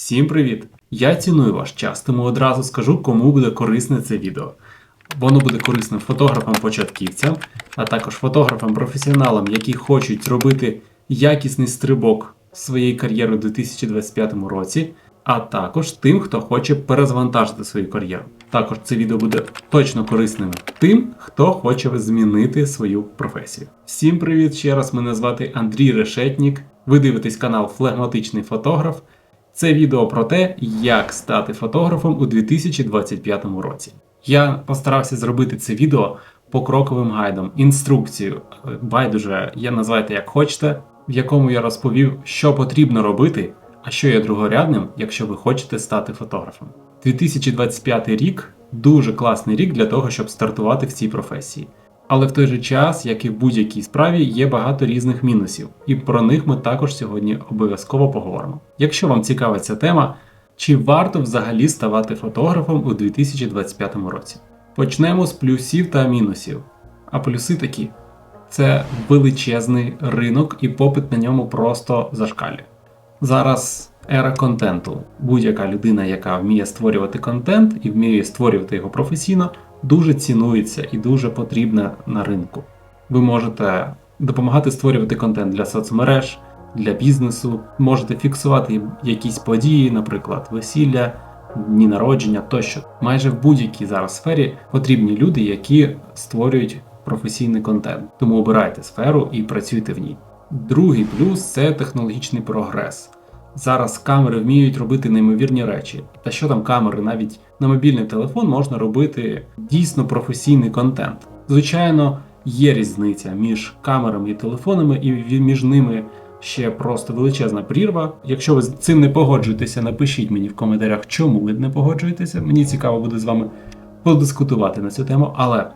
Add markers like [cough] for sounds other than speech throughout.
Всім привіт! Я ціную ваш час, тому одразу скажу, кому буде корисне це відео. Воно буде корисним фотографам-початківцям, а також фотографам-професіоналам, які хочуть зробити якісний стрибок своєї кар'єри у 2025 році, а також тим, хто хоче перезвантажити свою кар'єру. Також це відео буде точно корисним тим, хто хоче змінити свою професію. Всім привіт ще раз. Мене звати Андрій Решетнік. Ви дивитесь канал Флегматичний фотограф. Це відео про те, як стати фотографом у 2025 році. Я постарався зробити це відео покроковим гайдом, інструкцією, байдуже, я називайте як хочете, в якому я розповів, що потрібно робити, а що є другорядним, якщо ви хочете стати фотографом. 2025 рік дуже класний рік для того, щоб стартувати в цій професії. Але в той же час, як і в будь-якій справі, є багато різних мінусів, і про них ми також сьогодні обов'язково поговоримо. Якщо вам цікава ця тема, чи варто взагалі ставати фотографом у 2025 році? Почнемо з плюсів та мінусів. А плюси такі: це величезний ринок і попит на ньому просто зашкалює. Зараз ера контенту. Будь-яка людина, яка вміє створювати контент і вміє створювати його професійно, дуже цінується і дуже потрібна на ринку. Ви можете допомагати створювати контент для соцмереж, для бізнесу, можете фіксувати якісь події, наприклад, весілля, дні народження тощо. Майже в будь-якій зараз сфері потрібні люди, які створюють професійний контент. Тому обирайте сферу і працюйте в ній. Другий плюс це технологічний прогрес. Зараз камери вміють робити неймовірні речі. Та що там камери, навіть на мобільний телефон можна робити дійсно професійний контент. Звичайно, є різниця між камерами і телефонами, і між ними ще просто величезна прірва. Якщо ви з цим не погоджуєтеся, напишіть мені в коментарях, чому ви не погоджуєтеся. Мені цікаво буде з вами подискутувати на цю тему, але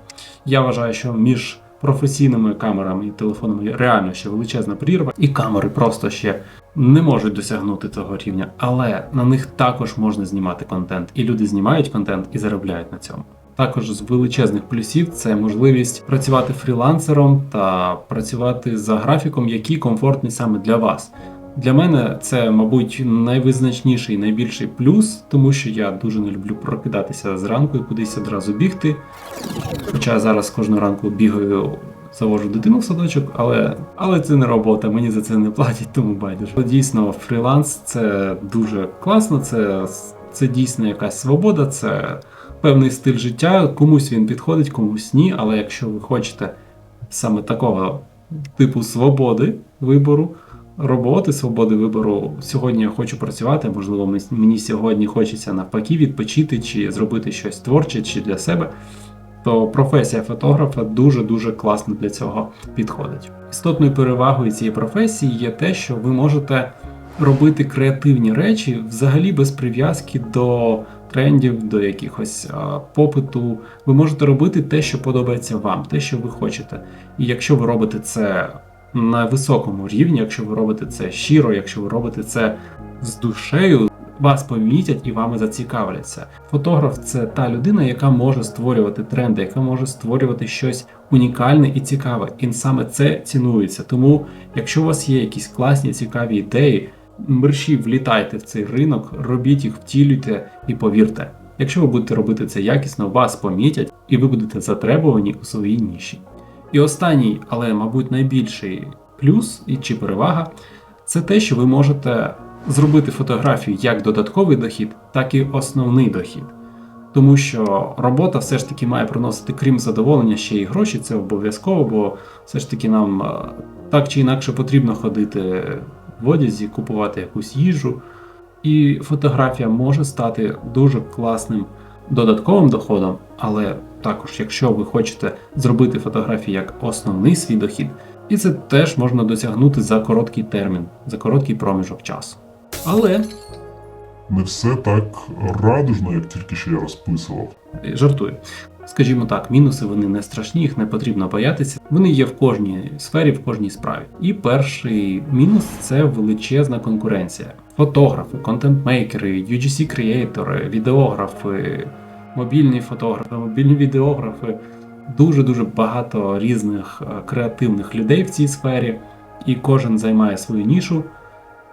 я вважаю, що між професійними камерами і телефонами реально ще величезна прірва, і камери просто ще не можуть досягнути цього рівня, але на них також можна знімати контент, і люди знімають контент і заробляють на цьому. Також з величезних плюсів це можливість працювати фрілансером та працювати за графіком, який комфортний саме для вас. Для мене це, мабуть, найвизначніший найбільший плюс, тому що я дуже не люблю прокидатися зранку і кудись одразу бігти. Хоча зараз кожного ранку бігаю, завожу дитину в садочок, але але це не робота, мені за це не платять, тому байдуже. Дійсно, фріланс це дуже класно, це, це дійсно якась свобода, це певний стиль життя. Комусь він підходить, комусь ні. Але якщо ви хочете саме такого типу свободи вибору роботи, свободи вибору. Сьогодні я хочу працювати, можливо, мені сьогодні хочеться навпаки відпочити чи зробити щось творче чи для себе. То професія фотографа дуже-дуже класно для цього підходить. Істотною перевагою цієї професії є те, що ви можете робити креативні речі взагалі без прив'язки до трендів, до якихось а, попиту. Ви можете робити те, що подобається вам, те, що ви хочете. І якщо ви робите це на високому рівні, якщо ви робите це щиро, якщо ви робите це з душею, вас помітять і вами зацікавляться. Фотограф це та людина, яка може створювати тренди, яка може створювати щось унікальне і цікаве. І саме це цінується. Тому, якщо у вас є якісь класні цікаві ідеї, мерші влітайте в цей ринок, робіть їх, втілюйте і повірте. Якщо ви будете робити це якісно, вас помітять і ви будете затребувані у своїй ніші. І останній, але, мабуть, найбільший плюс чи перевага це те, що ви можете зробити фотографію як додатковий дохід, так і основний дохід. Тому що робота все ж таки має приносити, крім задоволення, ще й гроші, це обов'язково, бо все ж таки нам е, так чи інакше потрібно ходити в одязі, купувати якусь їжу. І фотографія може стати дуже класним додатковим доходом, але також, якщо ви хочете зробити фотографії як основний свій дохід, і це теж можна досягнути за короткий термін, за короткий проміжок часу. Але Не все так радужно, як тільки що я розписував. жартую. Скажімо так, мінуси вони не страшні, їх не потрібно боятися. Вони є в кожній сфері, в кожній справі. І перший мінус це величезна конкуренція. Фотографи, контент-мейкери, UGC-креатори, відеографи, мобільні фотографи, мобільні відеографи. Дуже-дуже багато різних е, креативних людей в цій сфері, і кожен займає свою нішу.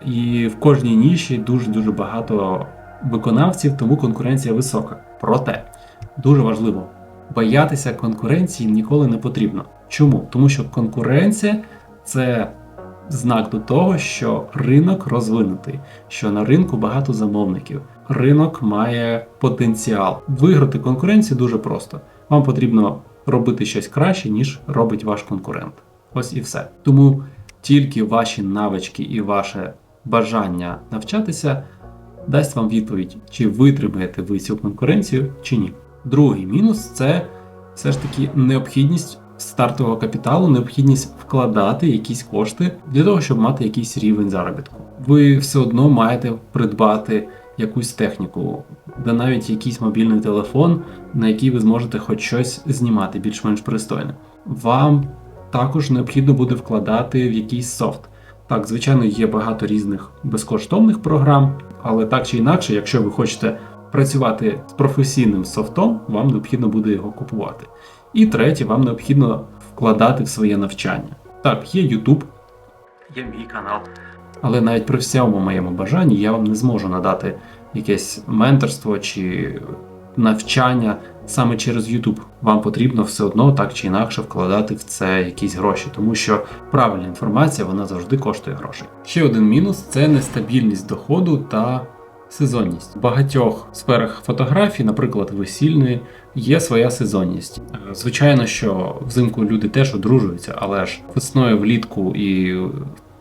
і в кожній ніші дуже-дуже багато виконавців, тому конкуренція висока. Проте дуже важливо, боятися конкуренції ніколи не потрібно. Чому? Тому що конкуренція це знак до того, що ринок розвинутий, що на ринку багато замовників. Ринок має потенціал. Виграти конкуренцію дуже просто. Вам потрібно робити щось краще, ніж робить ваш конкурент. Ось і все. Тому тільки ваші навички і ваше бажання навчатися дасть вам відповідь, чи витримаєте ви цю конкуренцію, чи ні. Другий мінус це все ж таки необхідність стартового капіталу, необхідність вкладати якісь кошти для того, щоб мати якийсь рівень заробітку. Ви все одно маєте придбати якусь техніку, де навіть якийсь мобільний телефон, на який ви зможете хоч щось знімати більш-менш пристойне. Вам також необхідно буде вкладати в якийсь софт. Так, звичайно, є багато різних безкоштовних програм, але так чи інакше, якщо ви хочете працювати з професійним софтом, вам необхідно буде його купувати. І третє, вам необхідно вкладати в своє навчання. Так, є YouTube, є мій канал. Але навіть при всьому моєму бажанні я вам не зможу надати якесь менторство чи навчання саме через YouTube. Вам потрібно все одно так чи інакше вкладати в це якісь гроші, тому що правильна інформація вона завжди коштує грошей. Ще один мінус це нестабільність доходу та сезонність. В багатьох сферах фотографії, наприклад, весільної, є своя сезонність. Е, Звичайно, що взимку люди теж одружуються, але ж весною, влітку і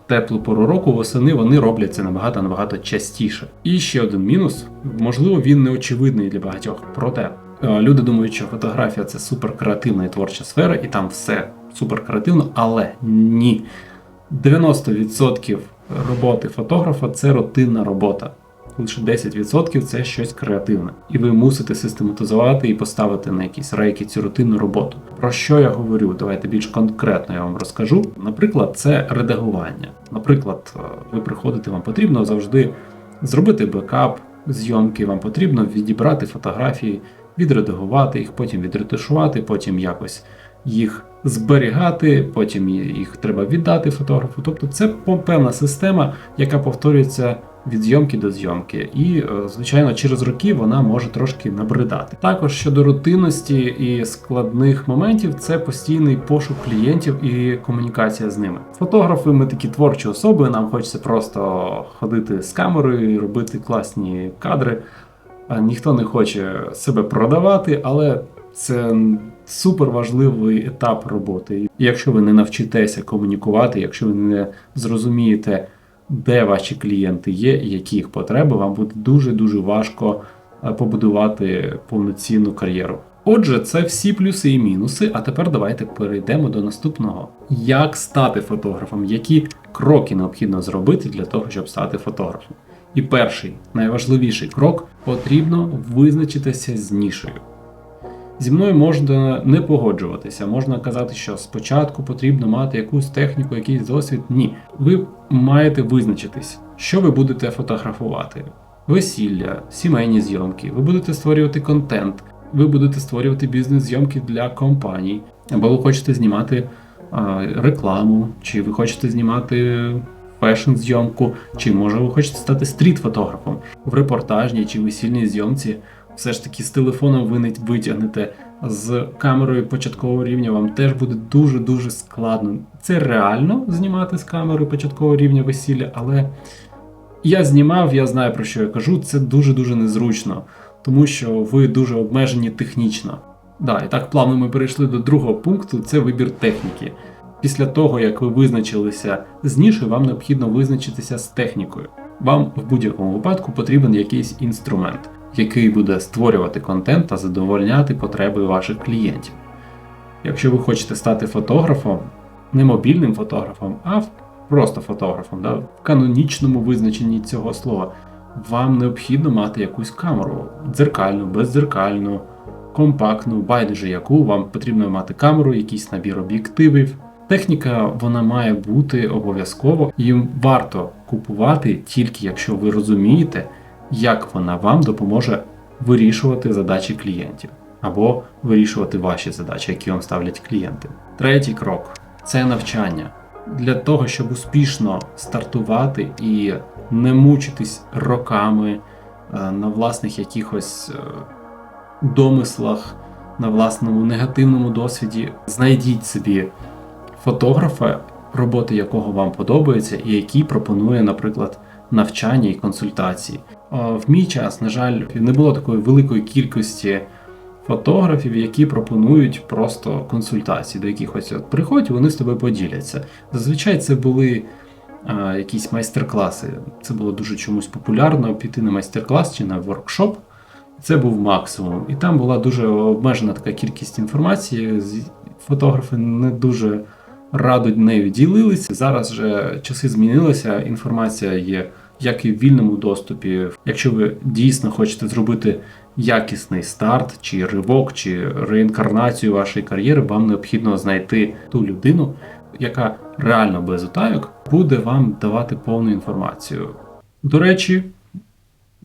теплу пору року восени вони роблять це набагато набагато частіше. І ще один мінус, можливо, він не очевидний для багатьох. Проте е, люди думають, що фотографія це супер креативна і творча сфера, і там все супер креативно, але ні. 90% роботи фотографа це рутинна робота. Лише 10% це щось креативне, і ви мусите систематизувати і поставити на якісь рейки цю рутинну роботу. Про що я говорю? Давайте більш конкретно я вам розкажу. Наприклад, це редагування. Наприклад, е, ви приходите, вам потрібно завжди зробити бекап зйомки, вам потрібно відібрати фотографії, відредагувати їх, потім відретушувати, потім якось їх зберігати, потім їх треба віддати фотографу. Тобто це певна система, яка повторюється від зйомки до зйомки, і е, звичайно, через роки вона може трошки набридати. Також щодо рутинності і складних моментів, це постійний пошук клієнтів і комунікація з ними. Фотографи, ми такі творчі особи, нам хочеться просто ходити з камерою і робити класні кадри. Ніхто не хоче себе продавати, але це супер важливий етап роботи. І якщо ви не навчитеся комунікувати, якщо ви не зрозумієте, де ваші клієнти є які їх потреби, вам буде дуже-дуже важко е, побудувати повноцінну кар'єру. Отже, це всі плюси і мінуси. А тепер давайте перейдемо до наступного: як стати фотографом, які кроки необхідно зробити для того, щоб стати фотографом. І перший найважливіший крок потрібно визначитися з нішею. Зі мною можна не погоджуватися, можна казати, що спочатку потрібно мати якусь техніку, якийсь досвід. Ні. Ви маєте визначитись, що ви будете фотографувати: весілля, сімейні зйомки, ви будете створювати контент, ви будете створювати бізнес-зйомки для компаній, або ви хочете знімати а, рекламу, чи ви хочете знімати фешн-зйомку, чи може ви хочете стати стріт-фотографом в репортажній чи весільній зйомці все ж таки з телефоном ви не витягнете з камерою початкового рівня, вам теж буде дуже-дуже складно. Це реально знімати з камерою початкового рівня весілля, але я знімав, я знаю про що я кажу, це дуже-дуже незручно, тому що ви дуже обмежені технічно. Да, і так плавно ми перейшли до другого пункту це вибір техніки. Після того, як ви визначилися з нішою, вам необхідно визначитися з технікою. Вам в будь-якому випадку потрібен якийсь інструмент який буде створювати контент та задовольняти потреби ваших клієнтів. Якщо ви хочете стати фотографом, не мобільним фотографом, а просто фотографом, да, в канонічному визначенні цього слова, вам необхідно мати якусь камеру дзеркальну, бездзеркальну, компактну, байдуже яку вам потрібно мати камеру, якийсь набір об'єктивів. Техніка вона має бути обов'язково, їм варто купувати тільки якщо ви розумієте, як вона вам допоможе вирішувати задачі клієнтів або вирішувати ваші задачі, які вам ставлять клієнти. Третій крок це навчання. для того, щоб успішно стартувати і не мучитись роками е, на власних якихось е, домислах, на власному негативному досвіді, знайдіть собі фотографа, роботи якого вам подобаються, і який пропонує, наприклад, навчання і консультації. В мій час, на жаль, не було такої великої кількості фотографів, які пропонують просто консультації, до яких ось от приходь, вони з тобою поділяться. Зазвичай це були а, якісь майстер-класи. Це було дуже чомусь популярно піти на майстер-клас чи на воркшоп. Це був максимум. І там була дуже обмежена така кількість інформації. Фотографи не дуже радо нею ділилися. Зараз же часи змінилися, інформація є як і в вільному доступі. Якщо ви дійсно хочете зробити якісний старт, чи ривок, чи реінкарнацію вашої кар'єри, вам необхідно знайти ту людину, яка реально без утайок буде вам давати повну інформацію. До речі,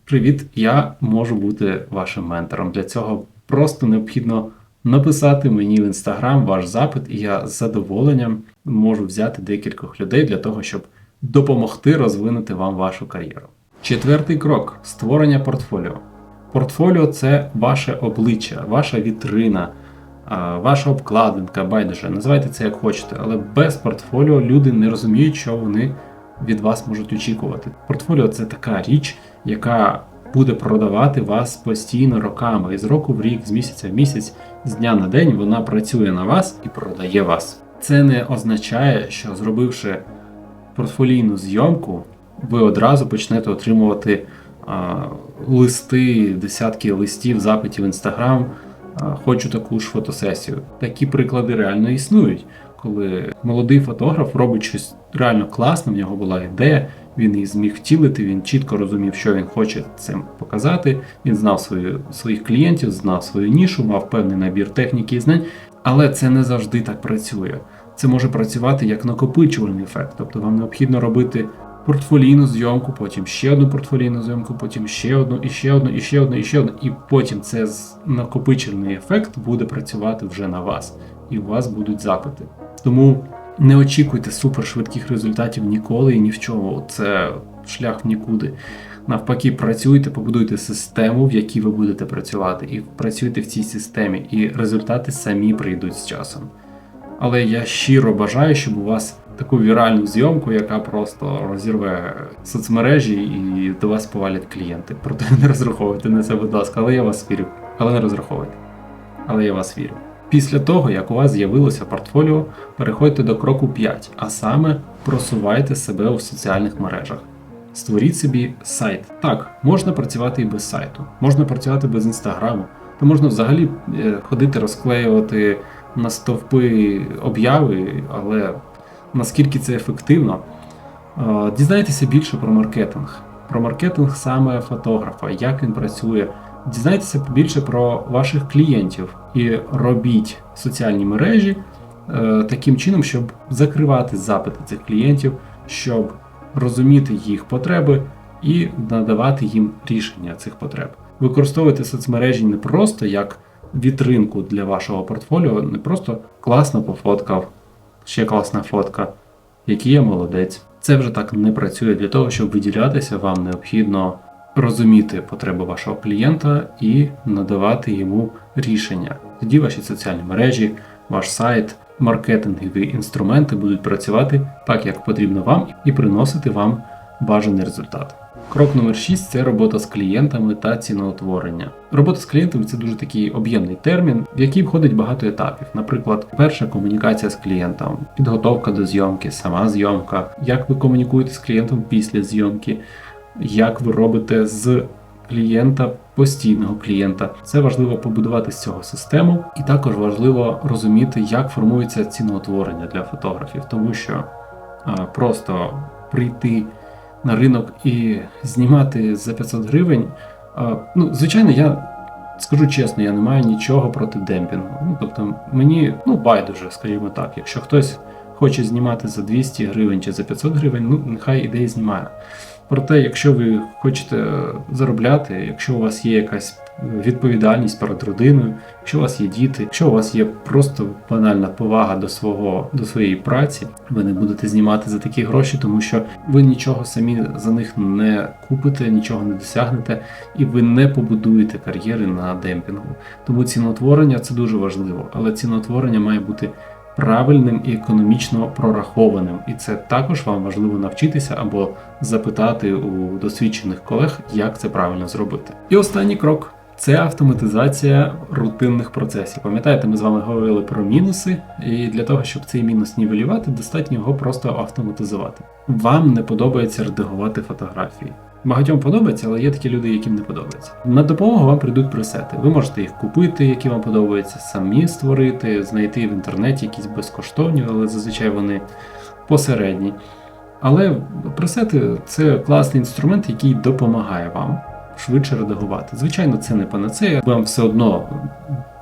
Привіт, я можу бути вашим ментором. Для цього просто необхідно написати мені в інстаграм ваш запит, і я з задоволенням можу взяти декількох людей для того, щоб допомогти розвинути вам вашу кар'єру. Четвертий крок створення портфоліо. Портфоліо це ваше обличчя, ваша вітрина, ваша обкладинка, байдуже, називайте це як хочете, але без портфоліо люди не розуміють, що вони від вас можуть очікувати. Портфоліо це така річ, яка буде продавати вас постійно роками, і з року в рік, з місяця в місяць, з дня на день вона працює на вас і продає вас. Це не означає, що зробивши портфолійну зйомку, ви одразу почнете отримувати а, листи, десятки листів, запитів в інстаграм. Хочу таку ж фотосесію. Такі приклади реально існують, коли молодий фотограф робить щось реально класне, в нього була ідея, він її зміг втілити, він чітко розумів, що він хоче цим показати. Він знав свою, своїх клієнтів, знав свою нішу, мав певний набір техніки і знань, але це не завжди так працює. Це може працювати як накопичувальний ефект, тобто вам необхідно робити портфолійну зйомку, потім ще одну портфолійну зйомку, потім ще одну, і ще одну, і ще одну, і ще одну. І потім це накопичувальний ефект буде працювати вже на вас, і у вас будуть запити. Тому не очікуйте супершвидких результатів ніколи і ні в чому. Це шлях в нікуди. Навпаки, працюйте, побудуйте систему, в якій ви будете працювати, і працюйте в цій системі, і результати самі прийдуть з часом. Але я щиро бажаю, щоб у вас таку віральну зйомку, яка просто розірве соцмережі і до вас повалять клієнти. Проте не розраховуйте на це, будь ласка, але я вас вірю. Але не розраховуйте. Але я вас вірю. Після того, як у вас з'явилося портфоліо, переходьте до кроку 5, а саме просувайте себе у соціальних мережах. Створіть собі сайт. Так, можна працювати і без сайту, можна працювати без інстаграму, то можна взагалі е, ходити розклеювати на стовпи обяви, але наскільки це ефективно, дізнайтеся більше про маркетинг, про маркетинг саме фотографа, як він працює. Дізнайтеся більше про ваших клієнтів і робіть соціальні мережі е, таким чином, щоб закривати запити цих клієнтів, щоб розуміти їх потреби і надавати їм рішення цих потреб. Використовуйте соцмережі не просто як вітринку для вашого портфоліо, не просто класно пофоткав, ще класна фотка, який я молодець. Це вже так не працює для того, щоб виділятися, вам необхідно розуміти потреби вашого клієнта і надавати йому рішення. Тоді ваші соціальні мережі, ваш сайт, маркетингові інструменти будуть працювати так, як потрібно вам, і приносити вам бажаний результат. Крок номер 6 це робота з клієнтами та ціноутворення. Робота з клієнтами це дуже такий об'ємний термін, в який входить багато етапів. Наприклад, перша комунікація з клієнтом, підготовка до зйомки, сама зйомка, як ви комунікуєте з клієнтом після зйомки, як ви робите з клієнта постійного клієнта. Це важливо побудувати з цього систему, і також важливо розуміти, як формується ціноутворення для фотографів, тому що а, просто прийти на ринок і знімати за 500 гривень. Ну, звичайно, я скажу чесно, я не маю нічого проти демпінгу. Ну, тобто мені ну байдуже, скажімо так, якщо хтось хоче знімати за 200 гривень чи за 500 гривень, ну нехай ідеї знімає. Проте, якщо ви хочете заробляти, якщо у вас є якась відповідальність перед родиною, якщо у вас є діти, якщо у вас є просто банальна повага до свого до своєї праці, ви не будете знімати за такі гроші, тому що ви нічого самі за них не купите, нічого не досягнете, і ви не побудуєте кар'єри на демпінгу. Тому ціноутворення це дуже важливо, але ціноутворення має бути правильним і економічно прорахованим. І це також вам важливо навчитися або запитати у досвідчених колег, як це правильно зробити. І останній крок. Це автоматизація рутинних процесів. Пам'ятаєте, ми з вами говорили про мінуси, і для того, щоб цей мінус нівелювати, достатньо його просто автоматизувати. Вам не подобається редагувати фотографії. Багатьом подобається, але є такі люди, яким не подобається. На допомогу вам прийдуть пресети. Ви можете їх купити, які вам подобаються, самі створити, знайти в інтернеті якісь безкоштовні, але зазвичай вони посередні. Але пресети це класний інструмент, який допомагає вам швидше редагувати. Звичайно, це не панацея. Вам все одно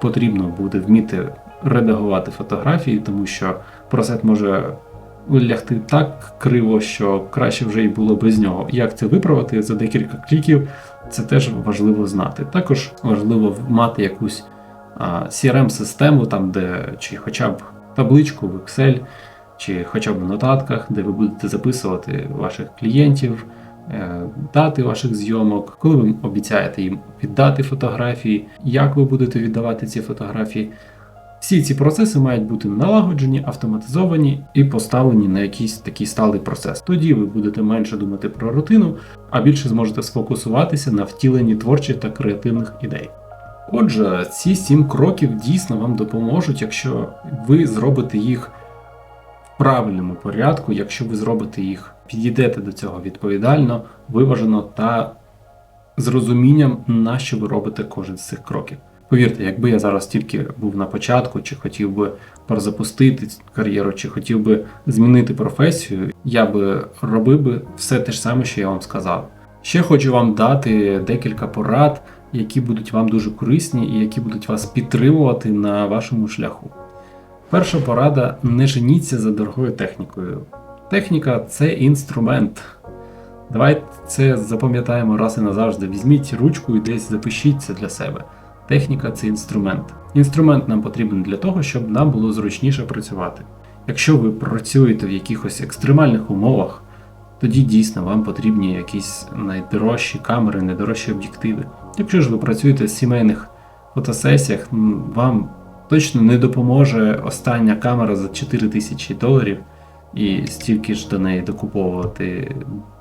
потрібно буде вміти редагувати фотографії, тому що пресет може лягти так криво, що краще вже й було без нього. Як це виправити за декілька кліків, це теж важливо знати. Також важливо мати якусь CRM-систему, там, де чи хоча б табличку в Excel, чи хоча б в нотатках, де ви будете записувати ваших клієнтів, дати ваших зйомок, коли ви обіцяєте їм віддати фотографії, як ви будете віддавати ці фотографії. Всі ці процеси мають бути налагоджені, автоматизовані і поставлені на якийсь такий сталий процес. Тоді ви будете менше думати про рутину, а більше зможете сфокусуватися на втіленні творчих та креативних ідей. Отже, ці сім кроків дійсно вам допоможуть, якщо ви зробите їх в правильному порядку, якщо ви зробите їх, підійдете до цього відповідально, виважено та з розумінням, на що ви робите кожен з цих кроків. Повірте, якби я зараз тільки був на початку, чи хотів би перезапустити кар'єру, чи хотів би змінити професію, я би робив би все те ж саме, що я вам сказав. Ще хочу вам дати декілька порад, які будуть вам дуже корисні і які будуть вас підтримувати на вашому шляху. Перша порада: не женіться за дорогою технікою. Техніка це інструмент. Давайте це запам'ятаємо раз і назавжди. Візьміть ручку і десь запишіть це для себе. Техніка це інструмент. Інструмент нам потрібен для того, щоб нам було зручніше працювати. Якщо ви працюєте в якихось екстремальних умовах, тоді дійсно вам потрібні якісь найдорожчі камери, найдорожчі об'єктиви. Якщо ж ви працюєте в сімейних фотосесіях, вам точно не допоможе остання камера за 4000 доларів і стільки ж до неї докуповувати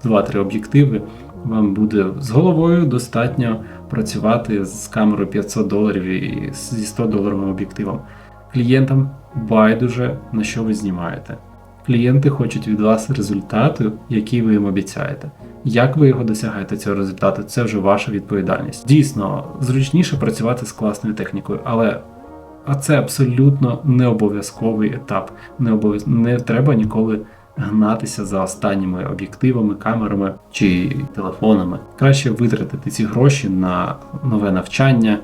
2-3 об'єктиви. Вам буде з головою достатньо працювати з камерою 500 доларів і зі 100 доларовим об'єктивом. Клієнтам байдуже на що ви знімаєте. Клієнти хочуть від вас результату, який ви їм обіцяєте. Як ви його досягаєте цього результату, це вже ваша відповідальність. Дійсно, зручніше працювати з класною технікою, але а це абсолютно не обов'язковий етап. Не обов'яз... не треба ніколи гнатися за останніми об'єктивами, камерами чи телефонами. Краще витратити ці гроші на нове навчання,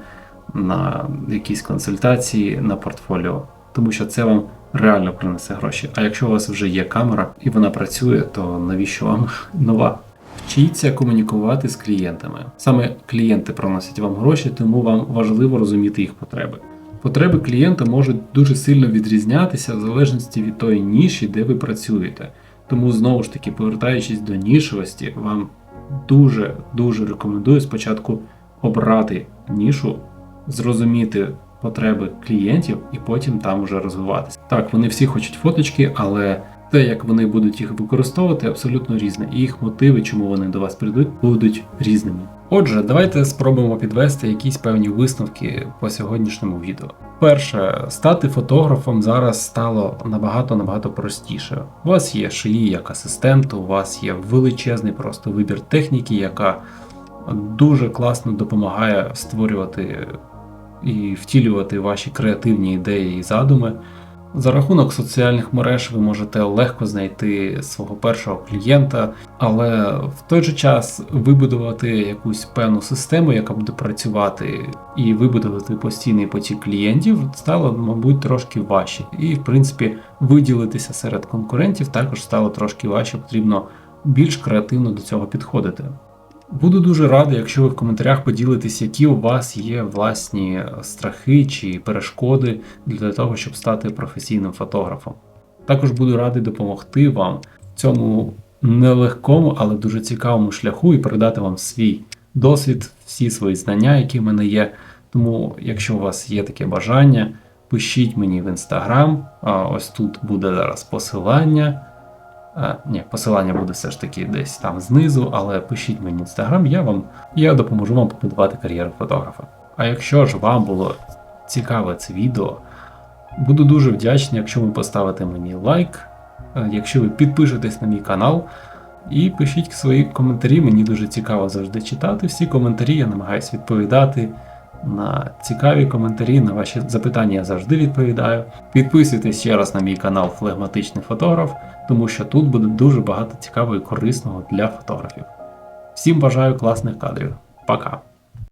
на якісь консультації, на портфоліо, тому що це вам реально принесе гроші. А якщо у вас вже є камера і вона працює, то навіщо вам [laughs] нова? Вчіться комунікувати з клієнтами. Саме клієнти приносять вам гроші, тому вам важливо розуміти їх потреби. Потреби клієнта можуть дуже сильно відрізнятися в залежності від тої ніші, де ви працюєте. Тому знову ж таки, повертаючись до нішевості, вам дуже дуже рекомендую спочатку обрати нішу, зрозуміти потреби клієнтів і потім там вже розвиватися. Так, вони всі хочуть фоточки, але те, як вони будуть їх використовувати, абсолютно різне, і їх мотиви, чому вони до вас прийдуть, будуть різними. Отже, давайте спробуємо підвести якісь певні висновки по сьогоднішньому відео. Перше, стати фотографом зараз стало набагато набагато простіше. У вас є шиї як асистент, у вас є величезний просто вибір техніки, яка дуже класно допомагає створювати і втілювати ваші креативні ідеї і задуми. За рахунок соціальних мереж ви можете легко знайти свого першого клієнта, але в той же час вибудувати якусь певну систему, яка буде працювати, і вибудувати постійний потік клієнтів стало, мабуть, трошки важче. І, в принципі, виділитися серед конкурентів також стало трошки важче. Потрібно більш креативно до цього підходити. Буду дуже радий, якщо ви в коментарях поділитесь, які у вас є власні страхи чи перешкоди для того, щоб стати професійним фотографом. Також буду радий допомогти вам цьому нелегкому, але дуже цікавому шляху і передати вам свій досвід, всі свої знання, які в мене є. Тому, якщо у вас є таке бажання, пишіть мені в інстаграм. Ось тут буде зараз посилання. А, ні, посилання буде все ж таки десь там знизу, але пишіть мені інстаграм, я вам я допоможу вам побудувати кар'єру фотографа. А якщо ж вам було цікаве це відео, буду дуже вдячний, якщо ви поставите мені лайк, е, якщо ви підпишетесь на мій канал і пишіть свої коментарі. Мені дуже цікаво завжди читати всі коментарі. Я намагаюся відповідати на цікаві коментарі, на ваші запитання я завжди відповідаю. Підписуйтесь ще раз на мій канал Флегматичний фотограф, тому що тут буде дуже багато цікавого і корисного для фотографів. Всім бажаю класних кадрів. Пока!